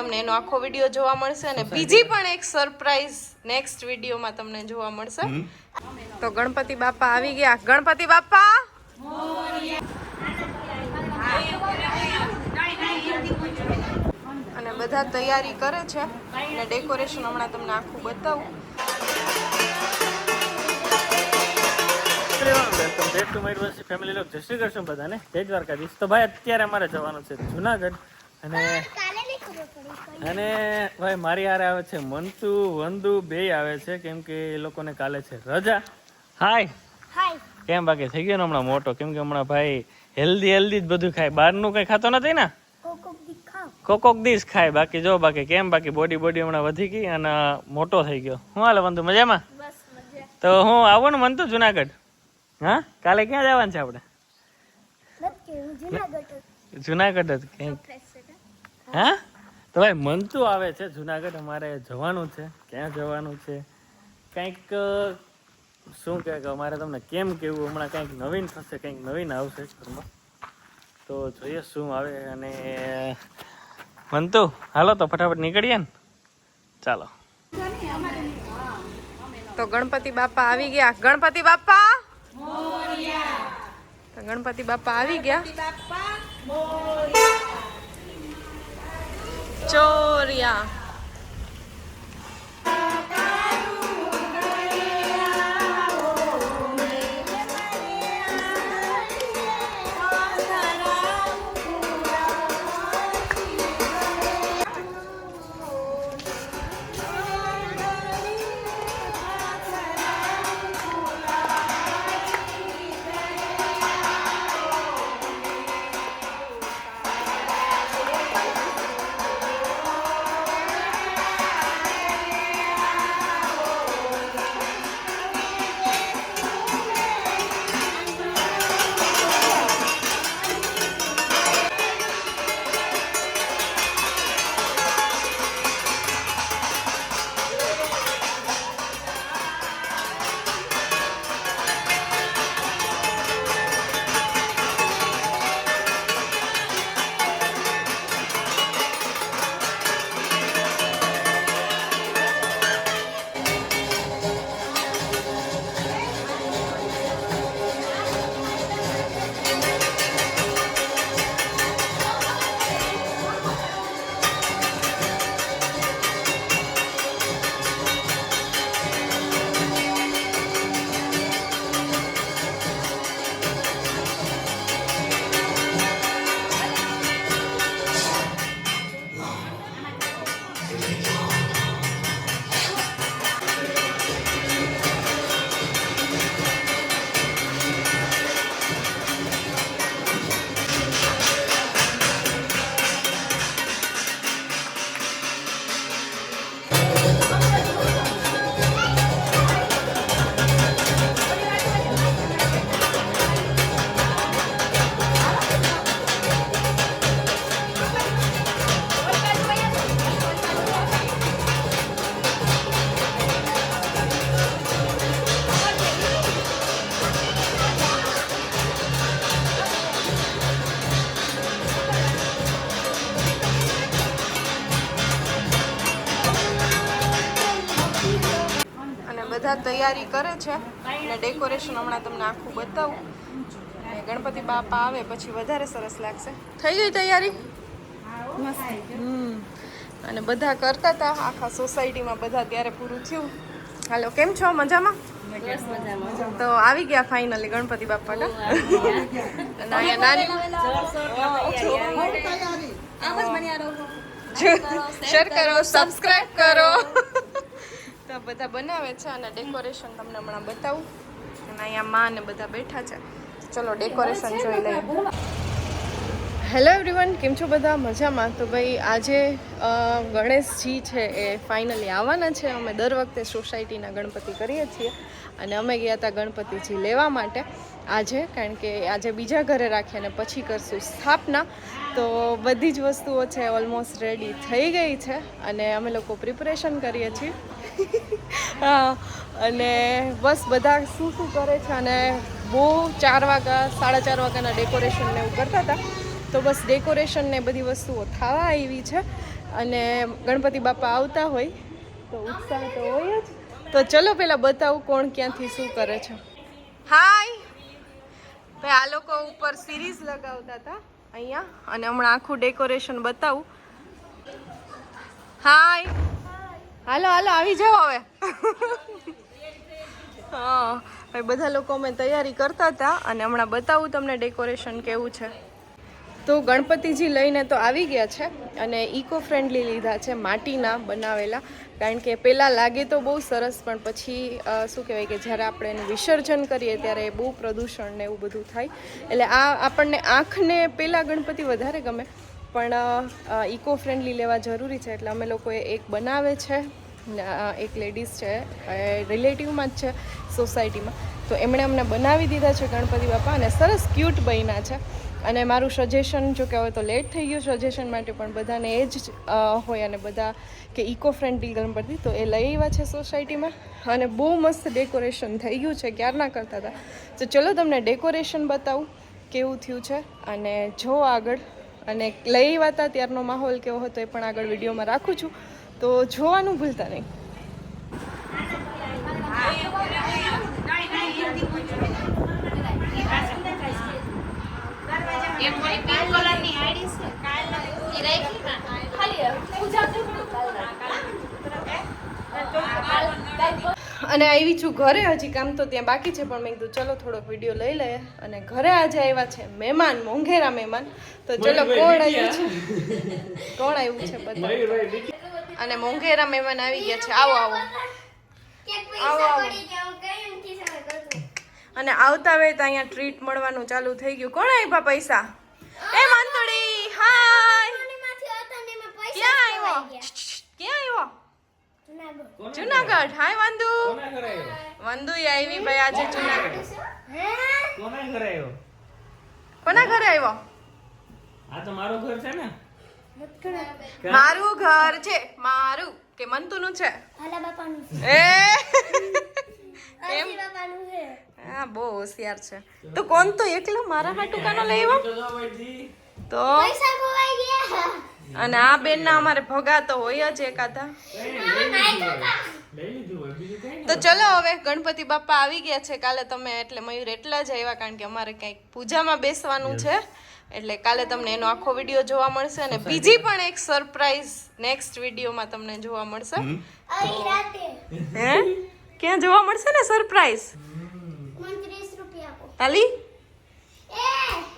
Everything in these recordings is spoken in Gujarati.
તમને એનો આખો વીડિયો જોવા મળશે અને બીજી પણ એક સરપ્રાઈઝ નેક્સ્ટ વિડીયોમાં તમને જોવા મળશે. તો ગણપતિ બાપા આવી ગયા. ગણપતિ બાપા! અને બધા તૈયારી કરે છે. અને ડેકોરેશન હમણાં તમને આખું બતાવું. Welcome back to my university family લોક જય શ્રી કૃષ્ણ બધાને. જય દ્વારકાધીશ. તો ભાઈ અત્યારે અમારે જવાનું છે જુનાગઢ. અને અને ભાઈ મારી હારે આવે છે મંતુ વંદુ બે આવે છે કેમ કે એ લોકોને કાલે છે રજા. હાય. હાય. કેમ બાકી? થઈ ગયો ને હમણાં મોટો? કેમ કે હમણાં ભાઈ હેલ્ધી હેલ્ધી જ બધું ખાય. બહારનું કઈ ખાતો નથી ને? કોકોક દીસ ખાય. બાકી જો બાકી કેમ? બાકી બોડી બોડી હમણાં વધી ગઈ અને મોટો થઈ ગયો. હું હાલે વંદુ મજામાં? તો હું આવું ને મંતુ જુનાગઢ? હા? કાલે ક્યાં જવાનું છે આપણે? જુનાગઢ જુનાગઢ જ કેમ હા? તો ભાઈ મનતું આવે છે. જુનાગઢ અમારે જવાનું છે. ક્યાં જવાનું છે? કંઈક શું કહે કે અમારે તમને કેમ કેવું? હમણાં કંઈક નવીન થશે કંઈક નવીન આવશે ઘરમાં. તો જોઈએ શું આવે અને મનતું હાલો તો ફટાફટ નીકળીએ ને. ચાલો. તો ગણપતિ બાપા આવી ગયા. ગણપતિ બાપા? તો ગણપતિ બાપા આવી ગયા. Victoria. તૈયારી કરે છે અને ડેકોરેશન હમણાં તમને આખું બતાવું. અને ગણપતિ બાપા આવે પછી વધારે સરસ લાગશે. થઈ ગઈ તૈયારી? હમ. અને બધા કરતા હતા આખા સોસાયટીમાં બધા ત્યારે પૂરું થયું. હાલો કેમ છો? મજામાં? તો આવી ગયા ફાઇનલી ગણપતિ બાપા ના નાની શેર કરો સબસ્ક્રાઈબ કરો. તો બધા બનાવે છે અને ડેકોરેશન તમને હમણાં બતાવું. અને અહીંયા માં ને બધા બેઠા છે. ચલો ડેકોરેશન જોઈ લઈએ. હેલો એવરીવન કેમ છો બધા? મજામાં? તો ભાઈ આજે ગણેશજી છે એ ફાઇનલી આવવાના છે. અમે દર વખતે સોસાયટીના ગણપતિ કરીએ છીએ. અને અમે ગયા હતા ગણપતિજી લેવા માટે. આજે કારણ કે આજે બીજા ઘરે રાખીએ અને પછી કરશું સ્થાપના. તો બધી જ વસ્તુઓ છે ઓલમોસ્ટ રેડી થઈ ગઈ છે. અને અમે લોકો પ્રિપરેશન કરીએ છીએ. હા, અને બસ બધા શું શું કરે છે અને બહુ ચાર વાગ્યા સાડા ચાર વાગ્યાના ડેકોરેશનને એવું કરતા હતા. તો બસ ડેકોરેશન ને બધી વસ્તુઓ થવા આવી છે અને ગણપતિ બાપા આવતા હોય તો ઉત્સાહ તો હોય જ. તો ચલો પહેલાં બતાવું કોણ ક્યાંથી શું કરે છે. હાય ભાઈ આ લોકો ઉપર સિરીઝ લગાવતા હતા અહીંયા અને હમણાં આખું ડેકોરેશન બતાવું. હાય હાલો હાલો, આવી જાઓ હવે. હા બધા લોકો અમે તૈયારી કરતા હતા અને હમણાં બતાવું તમને ડેકોરેશન કેવું છે. તો ગણપતિજી લઈને તો આવી ગયા છે અને ઇકો ફ્રેન્ડલી લીધા છે માટીના બનાવેલા. કારણ કે પહેલાં લાગે તો બહુ સરસ, પણ પછી શું કહેવાય કે જ્યારે આપણે એનું વિસર્જન કરીએ ત્યારે બહુ પ્રદૂષણ ને એવું બધું થાય. એટલે આ આપણને આંખને પહેલાં ગણપતિ વધારે ગમે પણ ઇકો ફ્રેન્ડલી લેવા જરૂરી છે. એટલે અમે લોકોએ એક બનાવે છે. એક લેડીઝ છે. રિલેટિવમાં જ છે સોસાયટીમાં તો એમણે અમને બનાવી દીધા છે ગણપતિ બાપા અને સરસ ક્યુટ બન્યા છે. અને મારું સજેશન જો કે હવે તો લેટ થઈ ગયું સજેશન માટે, પણ બધાને એ જ હોય અને બધા કે ઇકો ફ્રેન્ડલી ગણપતિ, તો એ લઈ આવ્યા છે સોસાયટીમાં અને બહુ મસ્ત ડેકોરેશન થઈ ગયું છે, ક્યારના કરતા હતા. તો ચલો તમને ડેકોરેશન બતાવું કેવું થયું છે. અને જો આગળ અને લઈ વાતા ત્યારનો માહોલ કેવો હતો એ પણ આગળ વિડીયોમાં રાખું છું. તો જોવાનું ભૂલતા નહીં. અને આવી છું ઘરે હજી કામ તો ત્યાં બાકી છે પણ મેં કીધું ચલો થોડોક વીડિયો લઈ લઈએ. અને ઘરે આજે આવ્યા છે મહેમાન મોંઘેરા મહેમાન. તો ચલો કોણ આવ્યું છે? કોણ આવ્યું છે બધા અને મોંઘેરા મહેમાન આવી ગયા છે. આવો આવો. આવો આવો. અને આવતા વેત અહીંયા ટ્રીટ મળવાનું ચાલુ થઈ ગયું. કોણ આપ્યા પૈસા? એ મંતડી હાય ક્યાં આવ્યો ક્યાં આવ્યો જુનાગઢ. હાય વંદુ. વંદુ આવી ભાઈ આજે જુનાગઢ. કોના ઘરે આવ્યો કોના ઘરે આવ્યો આ તો મારું ઘર છે ને. મારું ઘર છે. મારું. કે મંતુનું છે? હાલા બાપાનું એ? એમ? બાપાનું છે. હા બહુ હોશિયાર છે. તો કોણ તો એકલો મારા હાટુકાનો લઈ આવ્યો? તો તો? પૈસા ખોવાઈ ગયા. અને આ બેન ના અમારે ભગા તો હોય જ એકાદા તો ચલો હવે ગણપતિ બાપા આવી ગયા છે કાલે તમે એટલે મયુર એટલા જ આવ્યા કારણ કે અમારે કંઈક પૂજામાં બેસવાનું છે. એટલે કાલે તમને એનો આખો વીડિયો જોવા મળશે અને બીજી પણ એક સરપ્રાઈઝ નેક્સ્ટ વિડીયોમાં તમને જોવા મળશે. હે? ક્યાં જોવા મળશે ને સરપ્રાઈઝ હો તાલી?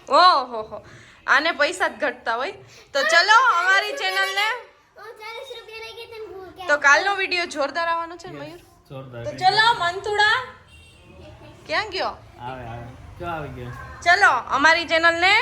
ઓહો હો. આને પૈસા જ ઘટતા હોય. તો ચલો અમારી ચેનલને તો કાલનો વીડિયો જોરદાર આવવાનો છે મયુર? તો ચલો મંતુડા. ક્યાં ગયો? આવે આવે. જો આવી ગયો? ચલો અમારી ચેનલને